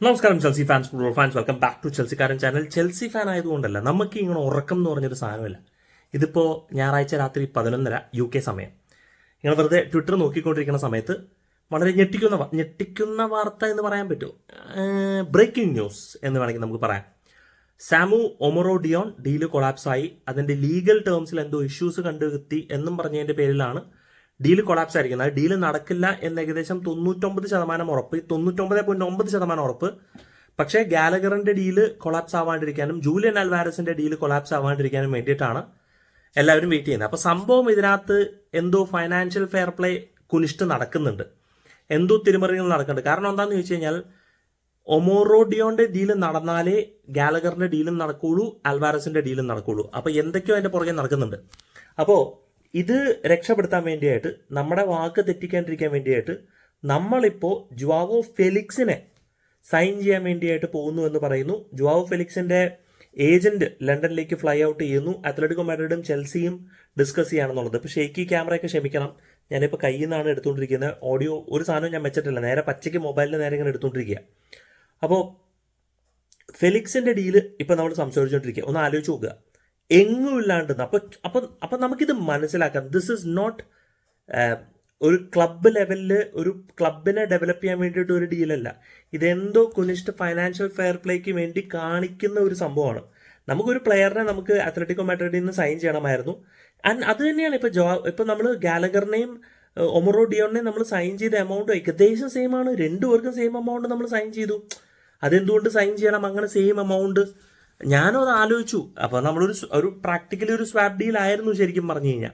നമസ്കാരം Chelsea fans football fans welcome back to ചെൽസിക്കാരൻ channel Chelsea fan ആയതുകൊണ്ടല്ല നമുക്ക് ഇങ്ങനെ ഉറക്കം എന്ന് പറഞ്ഞൊരു സാധനമില്ല. ഇതിപ്പോൾ ഞായറാഴ്ച രാത്രി പതിനൊന്നര യു കെ സമയം. ഇങ്ങനെ വെറുതെ ട്വിറ്റർ നോക്കിക്കൊണ്ടിരിക്കുന്ന സമയത്ത് വളരെ ഞെട്ടിക്കുന്ന ഞെട്ടിക്കുന്ന വാർത്ത എന്ന് പറയാൻ പറ്റുമോ ബ്രേക്കിംഗ് ന്യൂസ് എന്ന് വേണമെങ്കിൽ നമുക്ക് പറയാം. സാമു ഒമറോ ഡിയോൺ ഡീൽ കൊളാപ്സായി അതിന്റെ ലീഗൽ ടേംസിൽ എന്തോ ഇഷ്യൂസ് കണ്ടെത്തി എന്നും പറഞ്ഞതിന്റെ പേരിലാണ് ഡീൽ കൊളാപ്സ് ആയിരിക്കും. അത് ഡീൽ നടക്കില്ല എന്ന് ഏകദേശം തൊണ്ണൂറ്റൊമ്പത് ശതമാനം ഉറപ്പ്. തൊണ്ണൂറ്റൊമ്പത് പോയിന്റ് ഒമ്പത് ശതമാനം ഉറപ്പ്. പക്ഷേ ഗാലഗറിന്റെ ഡീൽ കൊളാപ്സ് ആവാണ്ടിരിക്കാനും ജൂലിയൻ അൽവാരസിന്റെ ഡീൽ കൊളാപ്സ് ആവാണ്ടിരിക്കാനും വേണ്ടിയിട്ടാണ് എല്ലാവരും വെയിറ്റ് ചെയ്യുന്നത്. അപ്പൊ സംഭവം ഇതിനകത്ത് എന്തോ ഫൈനാൻഷ്യൽ ഫെയർ പ്ലേ കുനിഷ്ട് നടക്കുന്നുണ്ട്. എന്തോ തിരുമറികൾ നടക്കുന്നുണ്ട്. കാരണം എന്താണെന്ന് ചോദിച്ചു കഴിഞ്ഞാൽ ഒമോറോഡിയോന്റെ ഡീൽ നടന്നാലേ ഗാലഗറിന്റെ ഡീലും നടക്കുള്ളൂ അൽവാരസിന്റെ ഡീലും നടക്കുള്ളൂ. അപ്പൊ എന്തൊക്കെയോ അതിന്റെ പുറകെ നടക്കുന്നുണ്ട്. അപ്പോ ഇത് രക്ഷപ്പെടുത്താൻ വേണ്ടിയായിട്ട് നമ്മുടെ വാക്ക് തെറ്റിക്കാണ്ടിരിക്കാൻ വേണ്ടിയായിട്ട് നമ്മളിപ്പോൾ ജുവാവോ ഫെലിക്സിനെ സൈൻ ചെയ്യാൻ വേണ്ടിയായിട്ട് പോകുന്നു എന്ന് പറയുന്നു. ജുവാവോ ഫെലിക്സിന്റെ ഏജന്റ് ലണ്ടനിലേക്ക് ഫ്ലൈ ഔട്ട് ചെയ്യുന്നു. അത്ലറ്റിക്കോ മാഡ്രിഡും ചെൽസിയും ഡിസ്കസ് ചെയ്യാണെന്നുള്ളത്. ഇപ്പൊ ഷേക്കി ക്യാമറയൊക്കെ ക്ഷമിക്കണം. ഞാനിപ്പോൾ കയ്യിൽ നിന്നാണ് എടുത്തുകൊണ്ടിരിക്കുന്നത്. ഓഡിയോ ഒരു സാധനവും ഞാൻ വെച്ചിട്ടില്ല. നേരെ പച്ചയ്ക്ക് മൊബൈലിൽ നേരെ ഇങ്ങനെ എടുത്തുകൊണ്ടിരിക്കുക. അപ്പോൾ ഫെലിക്സിന്റെ ഡീൽ ഇപ്പൊ നമ്മൾ സംസാരിച്ചുകൊണ്ടിരിക്കുക. ഒന്ന് ആലോചിച്ച് നോക്കുക. എങ്ങും ഇല്ലാണ്ട് അപ്പൊ അപ്പൊ നമുക്കിത് മനസ്സിലാക്കാം. ദിസ് ഇസ് നോട്ട് ഒരു ക്ലബ്ബ് ലെവലിൽ ഒരു ക്ലബിനെ ഡെവലപ്പ് ചെയ്യാൻ വേണ്ടിയിട്ട് ഒരു ഡീലല്ല ഇതെന്തോ കുനിഷ്ട് ഫൈനാൻഷ്യൽ ഫെയർ പ്ലേക്ക് വേണ്ടി കാണിക്കുന്ന ഒരു സംഭവമാണ്. നമുക്കൊരു പ്ലെയറിനെ നമുക്ക് അത്ലറ്റിക്കോ മാഡ്രിഡിൽ നിന്ന് സൈൻ ചെയ്യണമായിരുന്നു. ആൻഡ് അത് തന്നെയാണ് ഇപ്പൊ ജോ ഇപ്പൊ നമ്മൾ ഗാലഗറിനെയും ഒമറോ ഡിയോണിനെയും നമ്മൾ സൈൻ ചെയ്ത എമൗണ്ട് ഏകദേശം സെയിം ആണ്. രണ്ടുപേർക്കും സെയിം എമൗണ്ട് നമ്മൾ സൈൻ ചെയ്തു. അതെന്തുകൊണ്ട് സൈൻ ചെയ്യണം? അങ്ങനെ സെയിം എമൗണ്ട് ഞാനും അത് ആലോചിച്ചു. അപ്പോൾ നമ്മളൊരു ഒരു പ്രാക്ടിക്കലി ഒരു സ്വാപ്പ് ഡീൽ ആയിരുന്നു ശരിക്കും പറഞ്ഞു കഴിഞ്ഞാൽ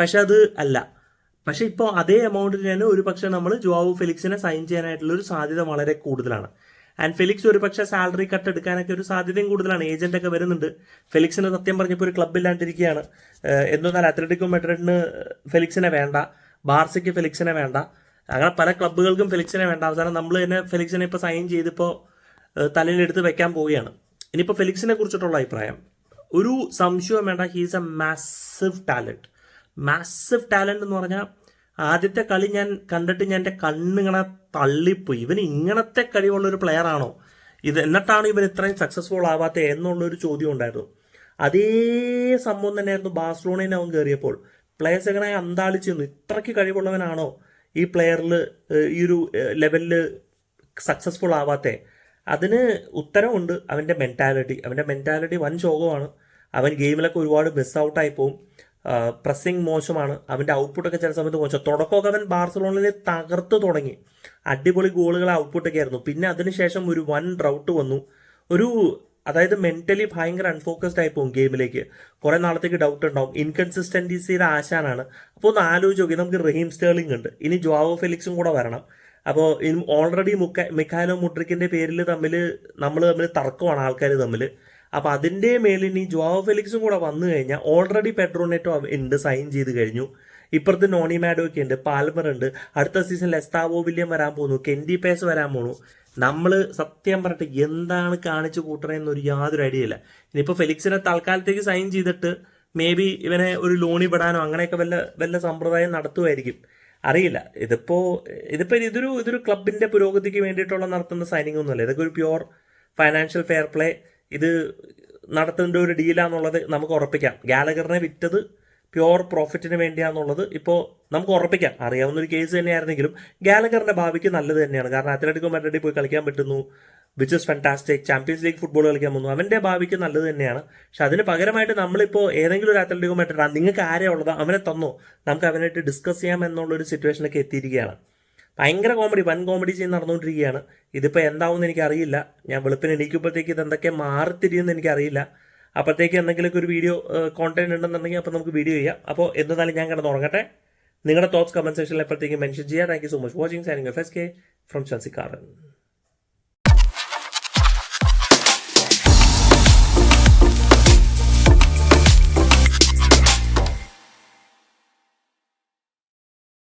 പക്ഷെ അത് അല്ല. പക്ഷെ ഇപ്പോൾ അതേ എമൗണ്ടിന് തന്നെ ഒരു പക്ഷെ നമ്മൾ ജോവ് ഫെലിക്സിനെ സൈൻ ചെയ്യാനായിട്ടുള്ള ഒരു സാധ്യത വളരെ കൂടുതലാണ്. ആൻഡ് ഫെലിക്സ് ഒരു പക്ഷെ സാലറി കട്ട് എടുക്കാനൊക്കെ ഒരു സാധ്യതയും കൂടുതലാണ്. ഏജന്റ് ഒക്കെ വരുന്നുണ്ട്. ഫെലിക്സിന് സത്യം പറഞ്ഞപ്പോൾ ഒരു ക്ലബ് ഇല്ലാണ്ടിരിക്കുകയാണ്. ഏഹ് എന്തെന്നാൽ അത്ലറ്റിക്കോ മെഡ്രിഡിന് ഫെലിക്സിനെ വേണ്ട. ബാർസയ്ക്ക് ഫെലിക്സിനെ വേണ്ട. അങ്ങനെ പല ക്ലബ്ബുകൾക്കും ഫെലിക്സിനെ വേണ്ട. അവസാനം നമ്മൾ തന്നെ ഫെലിക്സിനെ ഇപ്പോൾ സൈൻ ചെയ്തിപ്പോൾ തലയിലെടുത്ത് വെക്കാൻ പോവുകയാണ്. ഇനിയിപ്പോൾ ഫെലിക്സിനെ കുറിച്ചിട്ടുള്ള അഭിപ്രായം. ഒരു സംശയവും വേണ്ട he's a massive talent massive talent എന്ന് പറഞ്ഞാൽ ആദ്യത്തെ കളി ഞാൻ കണ്ടിട്ട് ഞാൻ എന്റെ കണ്ണിങ്ങനെ തള്ളിപ്പോയി. ഇവൻ ഇങ്ങനത്തെ കഴിവുള്ള ഒരു പ്ലെയർ ആണോ? ഇത് എന്നിട്ടാണ് ഇവൻ ഇത്രയും സക്സസ്ഫുൾ ആവാത്ത എന്നുള്ളൊരു ചോദ്യം ഉണ്ടായിരുന്നു. അതേ സംഭവം തന്നെയായിരുന്നു ബാഴ്സലോണയിൽ അവൻ കയറിയപ്പോൾ പ്ലേയേഴ്സ് എങ്ങനെ അന്താളിച്ചു നിന്നു? ഇത്രയ്ക്ക് കഴിവുള്ളവനാണോ ഈ പ്ലെയറിൽ ഈ ഒരു ലെവലിൽ സക്സസ്ഫുൾ ആവാത്തേ? അതിന് ഉത്തരമുണ്ട് അവന്റെ മെന്റാലിറ്റി അവന്റെ മെന്റാലിറ്റി വൻ ശോകമാണ്. അവൻ ഗെയിമിലൊക്കെ ഒരുപാട് മിസ് ഔട്ടായി പോകും പ്രസ്സിങ് മോശമാണ്. അവന്റെ ഔട്ട്പുട്ടൊക്കെ ചില സമയത്ത് മോശം. തുടക്കമൊക്കെ അവൻ ബാർസലോണിൽ തകർത്ത് തുടങ്ങി. അടിപൊളി ഗോളുകൾ ഔട്ട്പുട്ടൊക്കെ ആയിരുന്നു. പിന്നെ അതിനുശേഷം ഒരു വൻ ഡ്രൗട്ട് വന്നു. ഒരു അതായത് മെന്റലി ഭയങ്കര അൺഫോക്കസ്ഡ് ആയി പോകും ഗെയിമിലേക്ക് കുറെ നാളത്തേക്ക് ഡൗട്ട് ഉണ്ടാവും. ഇൻകൺസിസ്റ്റൻസിയുടെ ആശാനാണ്. അപ്പോൾ ഒന്ന് ആലോചിച്ച് നോക്കി. നമുക്ക് റഹീം സ്റ്റേർലിംഗ് ഉണ്ട്. ഇനി ജോവോ ഫെലിക്സും കൂടെ വരണം. അപ്പോൾ ഓൾറെഡി മുക്ക മിക്കാലോ മുട്രിക്കിന്റെ പേരിൽ തമ്മിൽ നമ്മൾ തമ്മിൽ തർക്കമാണ് ആൾക്കാർ തമ്മിൽ അപ്പോൾ അതിന്റെ മേലിൽ ഇനി ജോവോ ഫെലിക്സും കൂടെ വന്നു കഴിഞ്ഞാൽ ഓൾറെഡി പെട്രോനെറ്റോ ഉണ്ട് സൈൻ ചെയ്ത് കഴിഞ്ഞു. ഇപ്പുറത്ത് നോണി മാഡോ ഒക്കെ ഉണ്ട് പാൽമർ ഉണ്ട് അടുത്ത സീസൺ ലെസ്താവോ വില്യം വരാൻ പോകുന്നു കെൻഡി പേസ് വരാൻ പോകുന്നു നമ്മൾ സത്യം പറഞ്ഞിട്ട് എന്താണ് കാണിച്ചു കൂട്ടണമെന്നൊരു യാതൊരു ഐഡിയ ഇല്ല. ഇനിയിപ്പോൾ ഫെലിക്സിനെ തൽക്കാലത്തേക്ക് സൈൻ ചെയ്തിട്ട് മേ ബി ഇവനെ ഒരു ലോണി പെടാനോ അങ്ങനെയൊക്കെ വല്ല വല്ല സമ്പ്രദായം നടത്തുമായിരിക്കും അറിയില്ല. ഇതിപ്പോ ഇതിപ്പോ ഇതൊരു ഇതൊരു ക്ലബിന്റെ പുരോഗതിക്ക് വേണ്ടിയിട്ടുള്ള നടത്തുന്ന സൈനിങ് ഒന്നുമല്ല ഇതൊക്കെ ഒരു പ്യുവർ ഫൈനാൻഷ്യൽ ഫെയർ പ്ലേ ഇത് നടത്തേണ്ട ഒരു ഡീലാന്നുള്ളത് നമുക്ക് ഉറപ്പിക്കാം. ഗാലഗറിനെ വിറ്റത് പ്യുവർ പ്രോഫിറ്റിന് വേണ്ടിയാന്നുള്ളത് ഇപ്പോൾ നമുക്ക് ഉറപ്പിക്കാം. അറിയാവുന്ന ഒരു കേസ് തന്നെയായിരുന്നെങ്കിലും ഗാലഗറിന്റെ ഭാവിക്ക് നല്ലത് തന്നെയാണ്. കാരണം അത്ലറ്റിക്കോ മാഡ്രിഡിൽ പോയി കളിക്കാൻ പറ്റുന്നു. Which is fantastic champions league football കളിക്കാൻ പോകുന്നു. അവന്റെ ഭാവിക്ക് നല്ലത് തന്നെയാണ്. പക്ഷെ അതിന് പകരമായിട്ട് നമ്മളിപ്പോൾ ഏതെങ്കിലും ഒരു അത്ലറ്റിക്കുമായിട്ട് നിങ്ങൾക്ക് ആരെയാ ഉള്ളത് അവനെ തന്നോ? നമുക്ക് അവനായിട്ട് ഡിസ്കസ് ചെയ്യാം എന്നുള്ള ഒരു സിറ്റുവേഷനൊക്കെ എത്തിയിരിക്കുകയാണ്. ഭയങ്കര കോമഡി വൻ കോമഡി ചെയ്ത് നടന്നുകൊണ്ടിരിക്കുകയാണ്. ഇതിപ്പോൾ എന്താവുമെന്ന് എനിക്കറിയില്ല. ഞാൻ വെളുപ്പിന് എണീക്കുമ്പോഴത്തേക്ക് ഇത് എന്തൊക്കെ മാറിത്തിരിയെന്ന് എനിക്കറിയില്ല. അപ്പോഴത്തേക്ക് എന്തെങ്കിലുമൊക്കെ ഒരു വീഡിയോ കോണ്ടന്റ് ഉണ്ടെന്നുണ്ടെങ്കിൽ അപ്പോൾ നമുക്ക് വീഡിയോ ചെയ്യാം. അപ്പോൾ എന്തായാലും ഞാൻ കിടന്ന് ഉറങ്ങട്ടെ. നിങ്ങളുടെ തോട്ട്സ് കമന്റ് സെക്ഷനിൽ എപ്പോഴത്തേക്കും മെൻഷൻ ചെയ്യാം thank you so much watching സാനിങ് F S K from Chelsea കാറൻ